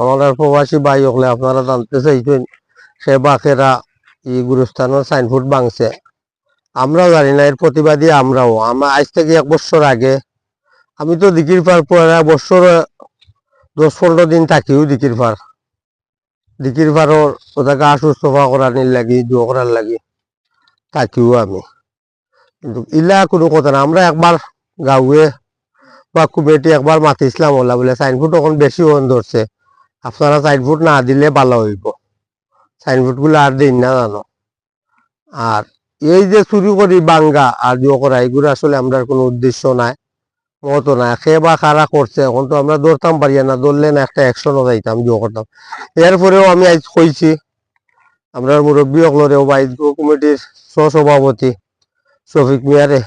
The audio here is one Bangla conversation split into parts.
আমাদের প্রবাসী ভাই হলে আপনারা জানতে চাইছেন, সে বাকেরা এই গুরুস্থানের সাইনবোর্ড ভাঙছে। আমরাও জানি না, এর প্রতিবাদী আমরাও। আমরা আজ থেকে এক বছর আগে, আমি তো দিকির পার পরে বছর দশ পনেরো দিন থাকিও দিকির পার দিকির পারর ওটাকে আসুস্থফা করার লাগি জো করার লাগি, থাকিও আমি। কিন্তু ইলা কোনো কথা না, আমরা একবার গাঁৱে বা কমিটি একবার মাতিছিলাম ওলা বলে সাইনবোর্ড তখন বেশি ওন ধরছে আপনারা সাইনবোর্ড না দিলে ভালো হইব। সাইনবোর্ডগুলো আর দিন না জানো। আর এই যে চুরি করি বাঙ্গা আর দিও করা এগুলো আসলে আমরা কোনো উদ্দেশ্য নাই মতো নাই। সে বা কারা করছে এখন তো আমরা ধরতাম পারি না ধরলে না একটা অ্যাকশনও যাইতাম দিও করতাম এরপরেও আমি আজ কইছি আমরা মুরব্বী সকলেও বা ঈদগাহ কমিটির সহসভাপতি শফিক মিয়ারে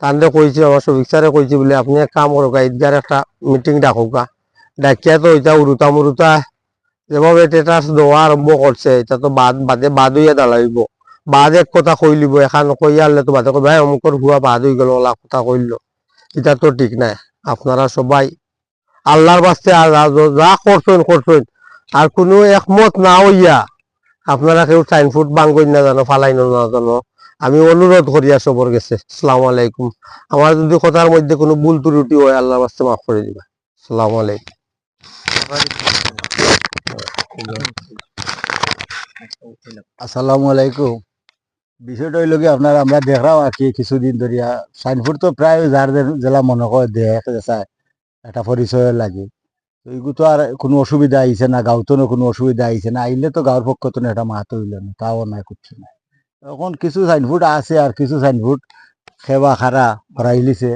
তান্ডে কইছি আমার শফিক স্যারে কইছি বলে আপনি এক কাম করুক ঈদগার একটা মিটিং ডাকুকা ডাকিয়া তো এটা উরুতা মুরুতা যেভাবে টেটাস দেওয়া আরম্ভ করছে, এটা তো বাদ, বাদে বাদ হইয়া দাঁড়াইব। বাদ এক কথা কইলিব এখন কইয়া আনলে তো বাদে ভাই অমুকর হুয়া বাদ হয়ে গেল ওলা কথা কইল। এটা তো ঠিক নাই, আপনারা সবাই আল্লাহর বাস্তে যা- করছেন করছেন। আর কোনো একমত না হইয়া আপনারা কেউ সাইনফুড বাঙ্গই না জানো ফালাইন না জানো আমি অনুরোধ করি সবর গেছে সালাম আলাইকুম। আমার যদি কথার মধ্যে কোনো ভুল ত্রুটি হয় আল্লাহর বাস্তে মাফ করে দিবা সালাম আলাইকুম। আসসালামু আলাইকুম। বিষয়টা হইল কি, আপনার আমরা দেখলাম আর কি, কিছুদিন ধরিয়া সাইনফুড তো প্রায় যার জেলা মনে করে দেখ চায় একটা পরিচয় লাগে। এইগু তো আর কোনো অসুবিধা আইছে না গাঁওতনও কোনো অসুবিধা আইছে না, আইলে তো গাঁওর পক্ষ তো একটা মাহাতো হইল না, তাও নাই কিছু নাই। এখন কিছু সাইনফুড আছে আর কিছু সাইনফুড সেবা খারা হরাইলিছে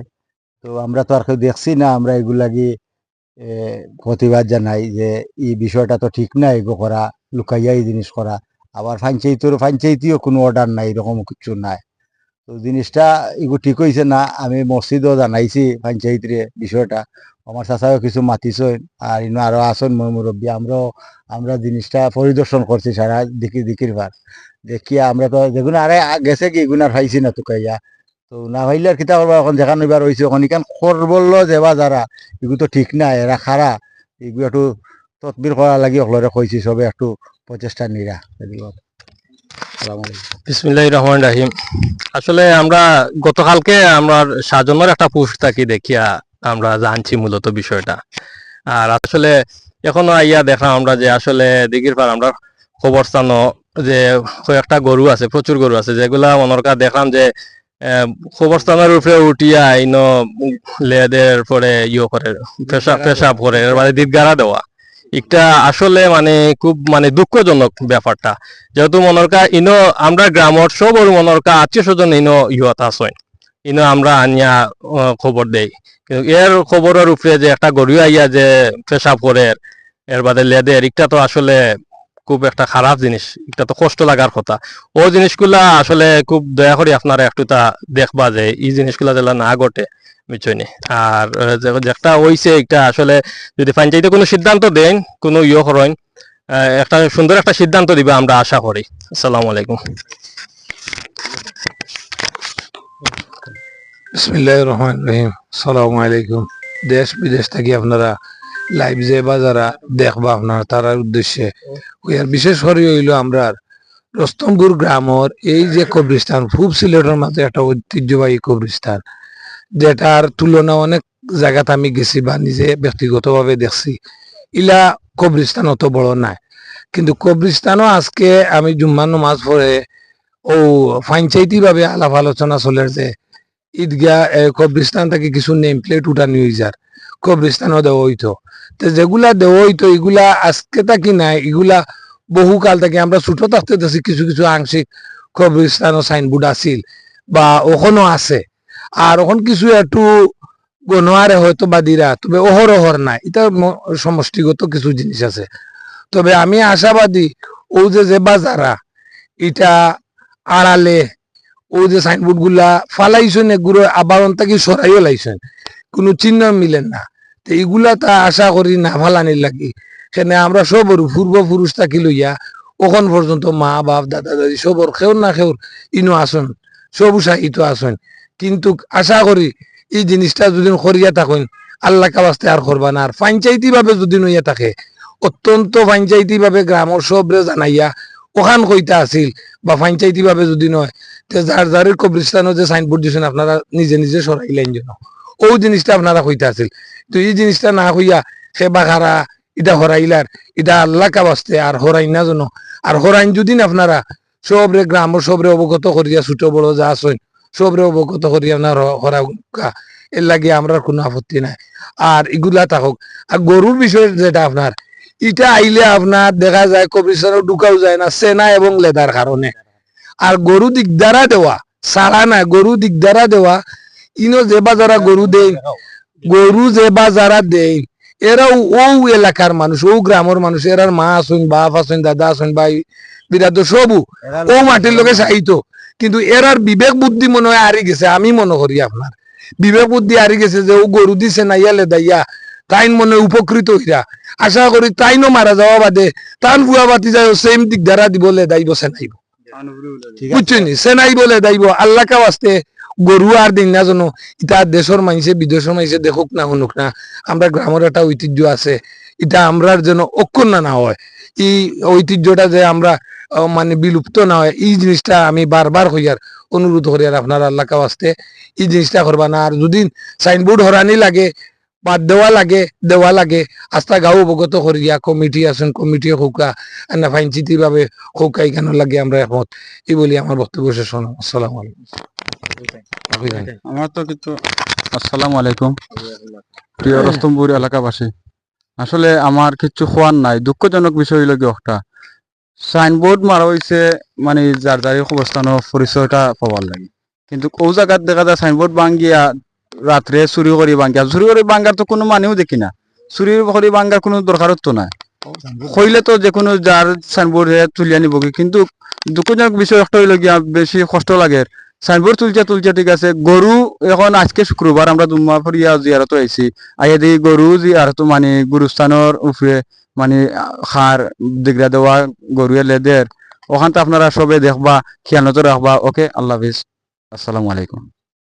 তো আমরা তো আর কেউ দেখছি না আমরা এগুলাগি এ, প্রতিবাদ জানাই যে এই বিষয়টা তো ঠিক না এগো করা লুকাইয়া এই জিনিস করা। আবার পঞ্চায়েতের পঞ্চায়েতিও কোনো অর্ডার নাই এরকম কিছু নাই। তো জিনিসটা এগো ঠিক হয়েছে না আমি মসজিদও জানাইছি পঞ্চায়েতরে বিষয়টা। আমার চাচাও কিছু মাতিছে আর ইনো আরও আসন মই মুরব্বী আমরাও আমরা জিনিসটা পরিদর্শন করছি সারা দিকি দিকির ভার। দেখিয়া আমরা তো যেগুলো আরে গেছে কি এগুলো আর পাইছি না তুকাইয়া তো না ভাইলে আর কিতা এখন, যেখানে এবার হয়েছে এখন। ইখান খর বলল যেবা যারা এগুলো তো ঠিক না এরা খারা এগুলো একটু তদবির করা লাগি সকলরে কইছি সবে একটু প্রচেষ্টা নিরা বিসমিল্লাহ রহমান রাহিম। আসলে আমরা গতকালকে আমরা সাজনের একটা পোস্ট থাকি দেখিয়া আমরা জানছি মূলত বিষয়টা। আর আসলে এখনও আইয়া দেখা আমরা যে, আসলে দিঘির পার আমরা খবর স্থানো যে কয়েকটা গরু আছে প্রচুর গরু আছে যেগুলা মনরকা দেখলাম যে খবরস্থানের উপরে উঠিয়া ইন লেদের পরে ইয়ে করে পেশাব পেশাব করে এর মানে দিদগারা দেওয়া। এটা আসলে মানে খুব মানে দুঃখজনক ব্যাপারটা। যেহেতু মনরকা ইনো আমরা গ্রামর সব ওর মনরকা আত্মীয় স্বজন ইনো ইহত আছে ইনো আমরা আনিয়া খবর দেই। কিন্তু এর খবরের উপরে যে একটা গরু আইয়া যে পেশাব করে এর বাদে লেদের একটা তো আসলে খুব একটা খারাপ জিনিস। এটা তো কষ্ট লাগার কথা। ও জিনিসগুলা আসলে খুব দয়া করে আপনারা একটু তা দেখবা যে, এই জিনিসগুলা যেন না ঘটে, বুঝছনি? আর যেটা হইছে এটা আসলে যদি পঞ্চায়েতে কোনো সিদ্ধান্ত দেন, কোনো ইয়ে করেন একটা সুন্দর একটা সিদ্ধান্ত দিবে আমরা আশা করি। আসসালামু আলাইকুম। বিসমিল্লাহ রহমান রহিম। সালামু আলাইকুম। দেশ বিদেশ থেকে আপনারা লাইভ যে বা যারা দেখবা আপনারা তারার উদ্দেশ্যে। ওয়ার বিশেষ করে হইল আমরা রস্তমপুর গ্রামর এই যে কবরিস্তান পূব সিলেটের মাঝে একটা ঐতিহ্যবাহী কবরিস্তান যেটার তুলনা অনেক জায়গাতে আমি গেছি বা নিজে ব্যক্তিগতভাবে দেখছি। ইলা কবরিস্তান অত বড় নাই। কিন্তু কবরিস্তানও আজকে আমি জুম্মার নামাজ পড়ে ও ভাবে আলাপ আলোচনা চলে যে ঈদগাহ কবরিস্তান থেকে কিছু নেম প্লেট উঠানি হয়ে যার কবরিস্তানও দেওয়া হইতো। তো যেগুলা দেওয়া হইতো, এগুলা আজকে থাকি নাই, এগুলা বহুকাল থেকে আমরা ছোট থাকতে দেখছি কিছু কিছু আংশিক কবরিস্তানও সাইনবোর্ড আছিল, বা ওখানেও আছে। আর ওখান কিছু একটু গনোয়ারে হয়তো বা দিরা, তবে ওহর নাই, এটা সমষ্টিগত কিছু জিনিস আছে। তবে আমি আশাবাদী, ও যে যে বাজারা, এটা আড়ালে ও যে সাইনবোর্ডগুলা ফালাইছেন, এগুলো আবার অন্তাকি সরাইও লাইছেন, কোনো চিহ্ন মিলেন না। এইগুলা তা আশা করি না ফালানির লাগি। সেখানে আমরা সবর পূর্বপুরুষ থাকি লইয়া, ওখন পর্যন্ত মা, বাপ, দাদা, দাদি, সবর, খেউর না খেউর, ইনো আসন, সব উৎসাহিত আসন। কিন্তু আশা করি এই জিনিসটা যদি করিয়া থাকুন, আল্লাহ কাবাস্তে আর করবা না। আর পঞ্চায়েতি ভাবে যদি নইয়া থাকে, অত্যন্ত পঞ্চায়েতি ভাবে গ্রামর সবরে জানাইয়া ওখান কইতা আছিল, বা পঞ্চায়েতি ভাবে যদি নয় তে যার যারের কবরিস্তানও যে সাইনবোর্ড দিয়েছেন আপনারা নিজে নিজে সরাইলেন যেন। ও জিনিসটা আপনারা কইতা আছিল। তো এই জিনিসটা না হইয়া সে বাখারা এটা হরাইলার এটা আল্লাহ কাবাস্তে আর হরাই না যেন আর হরাইন যদি না আপনারা সবরে গ্রামর সবরে অবগত করিয়া ছোট বড় যা আছেন, সবরে অবগত করিয়া আপনার হরা এর লাগে আমরা কোনো আপত্তি নাই। আর এগুলা থাকুক আর গরুর বিষয়ে যেটা আপনার এটা আইলে আপনার দেখা যায় কবিরস্থানও ঢুকাও যায় না, সেনা এবং লেদার কারণে। আর গরু দিকদারা দেওয়া, সারা না, গরু দিকদারা দেওয়া, ইনো যে বা যারা গরু দেয় গরু যে বা যারা দেয় এরাও ও এলাকার মানুষ ও গ্রামের মানুষ এরার মা আসুন বাপ আসুন দাদা আসুন ভাই বিরাট সবু। ও মাটির লোকে চাইতো কিন্তু এরার বিবেক বুদ্ধি মনে হয় হারি গেছে আমি মনে করি আপনার। বিবেক বুদ্ধি হারি গেছে যে ও গরু দিছে না ইয়ালে দাইয়া তাইন মনে হয় উপকৃত হইরা। আশা করি তাইনও মারা যাওয়া বাদে তান বুয়া বাতি যায় সেম দিক দ্বারা দিবলে দাইব সেনাইব। বুঝছেনি সেনাই বলে দাইব আল্লাহ কা আসতে গরু আর দিন না জানো? ইটা দেশের মানুষে বিদেশের মানুষে দেখুক না শুনুক না আমরা গ্রামের একটা ঐতিহ্য আছে। এটা আমরার যেন অক্ষুণ্ণ না হয় এই ঐতিহ্যটা যে আমরা মানে বিলুপ্ত না হয় এই জিনিসটা আমি বারবার হইয়ার অনুরোধ করি আর আপনার আল্লাহ কা আসতে এই জিনিসটা করবা না। আর যদি সাইনবোর্ড হরানি লাগে বাদ দেওয়া লাগে দেওয়া লাগে আস্তা গাঁও অবগত করিয়া কমিটি আছেন কমিটি হৌকা না ফাইনচিতি ভাবে হৌকা এখানে লাগে আমরা একমত। এই বলি আমার বক্তব্য শেষ হলো। আসসালামু আলাইকুম। আমার তো কিন্তু আসসালামু আলাইকুম। প্রিয় রস্তমপুর এলাকাবাসী আসলে আমার কিছু খোয়ার নাই দুঃখজনক বিষয় হইল কি একটা। সাইনবোর্ড মারা হয়েছে মানে যার যার অবস্থানের পরিচয়টা পাবার লাগে। কিন্তু কৌ জায়গাত দেখা যায় সাইনবোর্ড ভাঙ্গিয়া রাত্রে চুরি করি ভাঙ্গিয়া। চুরি করে ভাঙ্গার তো কোনো মানেও দেখি না। চুরি করে ভাঙ্গার কোনো দরকারত তো নাই। কইলে তো যে কোনো যার সাইনবোর্ড তুলিয়া নিব কিন্তু দুঃখজনক বিষয় একটা হইল গিয়া বেশি কষ্ট লাগে। সাইনবোর্ড তুলছে তুলছে, ঠিক আছে। গরু এখন আজকে শুক্রবার আমরা দুমা ফরিয়া জিয়ারত আইছি আইয়া দেখি গরু জিয়ারত মানে গুরুস্থানের উপরে মানে সার দিগরা দেওয়া গরু লেদের ওখানটা আপনারা সবে দেখবা খেয়াল নজর রাখবা ওকে আল্লাহ হাফিজ। আসসালামু আলাইকুম।